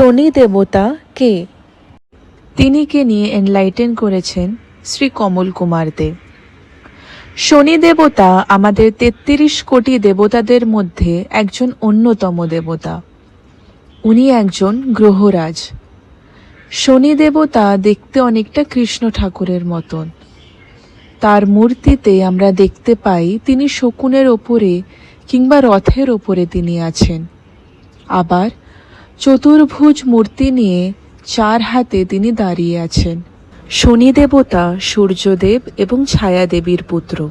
শনি দেবতা কে? তিনি কে নিয়ে এনলাইটেন করেছেন শ্রী কমল কুমার দে শনি দেবতা আমাদের তেত্রিশ কোটি দেবতাদের মধ্যে একজন অন্যতম দেবতা। উনি একজন গ্রহরাজ। শনি দেবতা দেখতে অনেকটা কৃষ্ণ ঠাকুরের মতন। তার মূর্তিতে আমরা দেখতে পাই তিনি শকুনের ওপরে কিংবা রথের ওপরে তিনি আছেন। আবার চতুর্ভুজ মূর্তি নিয়ে চার হাতে তিনি দাঁড়িয়ে আছেন। শনি দেবতা সূর্যদেব এবং ছায়া দেবীর পুত্র।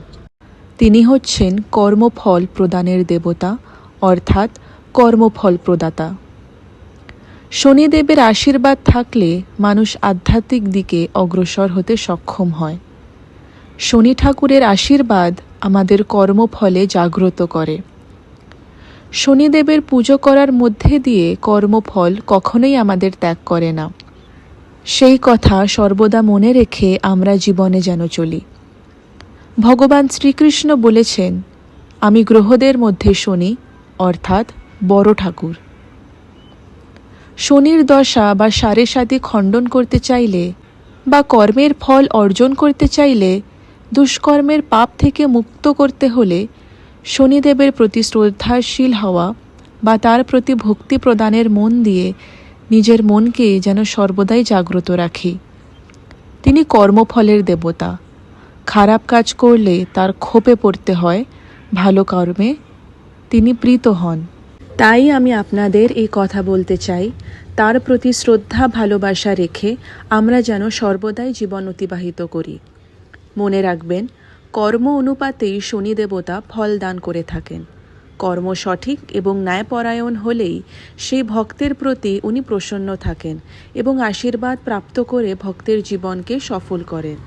তিনি হচ্ছেন কর্মফল প্রদানের দেবতা, অর্থাৎ কর্মফল প্রদাতা। শনিদেবের আশীর্বাদ থাকলে মানুষ আধ্যাত্মিক দিকে অগ্রসর হতে সক্ষম হয়। শনি ঠাকুরের আশীর্বাদ আমাদের কর্মফলে জাগ্রত করে। শনিদেবের পুজো করার মধ্যে দিয়ে কর্মফল কখনোই আমাদের ত্যাগ করে না। সেই কথা সর্বদা মনে রেখে আমরা জীবনে যেন চলি। ভগবান শ্রীকৃষ্ণ বলেছেন, আমি গ্রহদের মধ্যে শনি, অর্থাৎ বড় ঠাকুর। শনির দশা বা সাড়ে সাথে খণ্ডন করতে চাইলে বা কর্মের ফল অর্জন করতে চাইলে দুষ্কর্মের পাপ থেকে মুক্ত করতে হলে শনিদেবের প্রতি শ্রদ্ধাশীল হওয়া বা তার প্রতি ভক্তি প্রদানের মন দিয়ে নিজের মনকে যেন সর্বদাই জাগ্রত রাখি। তিনি কর্মফলের দেবতা। খারাপ কাজ করলে তার ক্ষোভে পড়তে হয়, ভালো কর্মে তিনি প্রীত হন। তাই আমি আপনাদের এই কথা বলতে চাই, তার প্রতি শ্রদ্ধা, ভালোবাসা রেখে আমরা যেন সর্বদাই জীবন অতিবাহিত করি। মনে রাখবেন কর্ম অনুপাতেই শনি দেবতা ফল দান করে থাকেন। কর্ম সঠিক এবং ন্যায়পরায়ণ হলেই সেই ভক্তের প্রতি উনি প্রসন্ন থাকেন এবং আশীর্বাদ প্রাপ্ত করে ভক্তের জীবনকে সফল করেন।